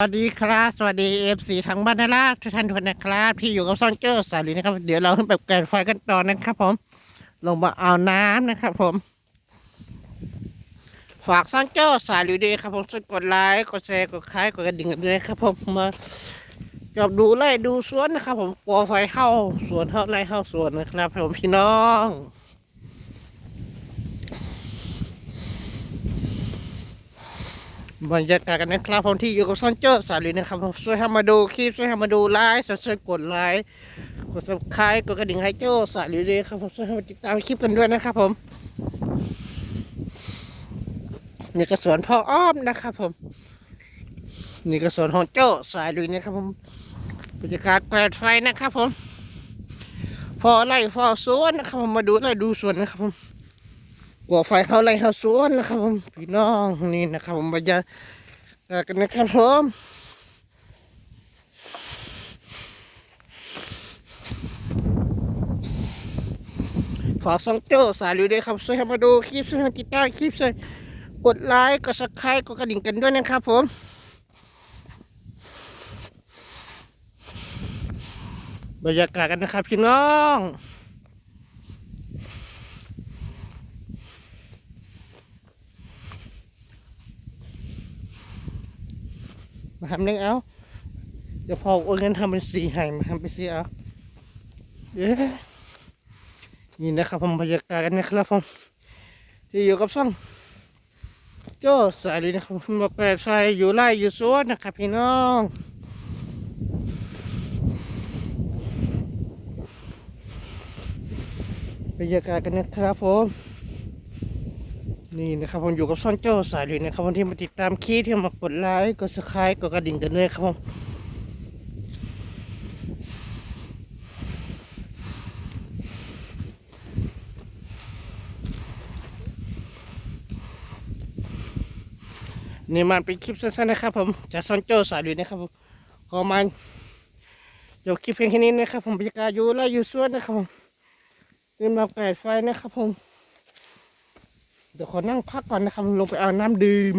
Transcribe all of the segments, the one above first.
สวัสดีครับ สวัสดีเอฟซีทั้งบ้านนาราทุกท่านทุกคนนะครับที่อยู่กับซอนเจอร์สาลีนะครับ เดี๋ยวเราขึ้นไปแกนไฟกันต่อนะครับ ผม ลงมาเอาน้ำนะครับ ผม ฝากซอนเจอร์สาลีดีครับ ผมช่วยกดไลค์กดแชร์กดคล้ายกดกระดิ่งกันด้วยครับ ผมมากับดูไล่ดูสวนนะครับ ผมกลัวไฟเข้าสวนเข้าไล่เข้าสวนนะครับ ผมพี่น้อง บรรยากาศกันนะครับผมที่อยู่กับซอนเจอร์สาลีนะครับผมช่วยทำมาดูคลิปช่วยทำมาดูไลฟ์ช่วยกดไลค์กดซับสไครต์กดกระดิ่งให้โจ้าสาลีเลยครับผมช่วยให้มาติดตามคลิปกันด้วยนะครับผมนี่กระสวนพ่ออ้อมนะครับผมนี่กระสวนของโจ้าสายลุยนะครับผมบรรยากาศแปดไฟนะครับผมพอไล่พอสวนนะครับผมมาดูไล่ดูสวนนะครับผม กลัวไฟเขาไล่เขาสวนนะครับผมพี่น้องนี่นะครับผมบรรยากาศกันนะครับผมฝากซองโจ้สายลุยด้วยครับช่วยให้มาดูคลิปช่วยติดตามคลิปช่วยกดไลค์กดซับสไครต์กดกระดิ่งกันด้วยนะครับผมบรรยากาศกันนะครับพี่น้อง มาทำเรื่องเอาเดี๋ยวพอโอนเงินทำเป็นสีให้มาทำเป็นสีเอาเย้นี่นะครับผมบรรยากาศกันนะครับผมที่อยู่กับซ่องโจ้สายเลยนะครับมาแปดไฟอยู่ไร่อยู่สวนนะครับพี่น้องบรรยากาศกันนะครับผม นี่นะครับผมอยู่กับซ่อนเจ้าสายเลยนะครับผมที่มาติดตามคลิปที่มากดไลค์กดสไครต์กดกระดิ่งกันด้วยครับผมนี่มันเป็นคลิปสั้นๆนะครับ ผมจากซ่อนเจ้าสายเลยนะครับผมขอมาเดี๋ยวคลิปเพียงแค่นี้นะครับ ผมบรรยากาศอยู่ไร่อยู่สวนนะครับผมเตรียมมาแปดไฟนะครับผม เดี๋ยวขอนั่งพักก่อนนะครับ ลงไปเอาน้ำดื่ม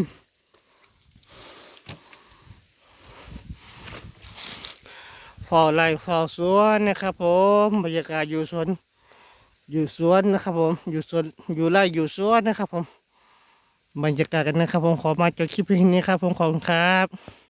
ฟอไร่ฟอสวนนะครับผมบรรยากาศอยู่สวน อยู่สวนนะครับผม อยู่สวน อยู่ไร่อยู่สวนนะครับผม บรรยากาศกันนะครับผม ขอมาจบคลิปเพียงนี้ครับผม ขอบคุณครับ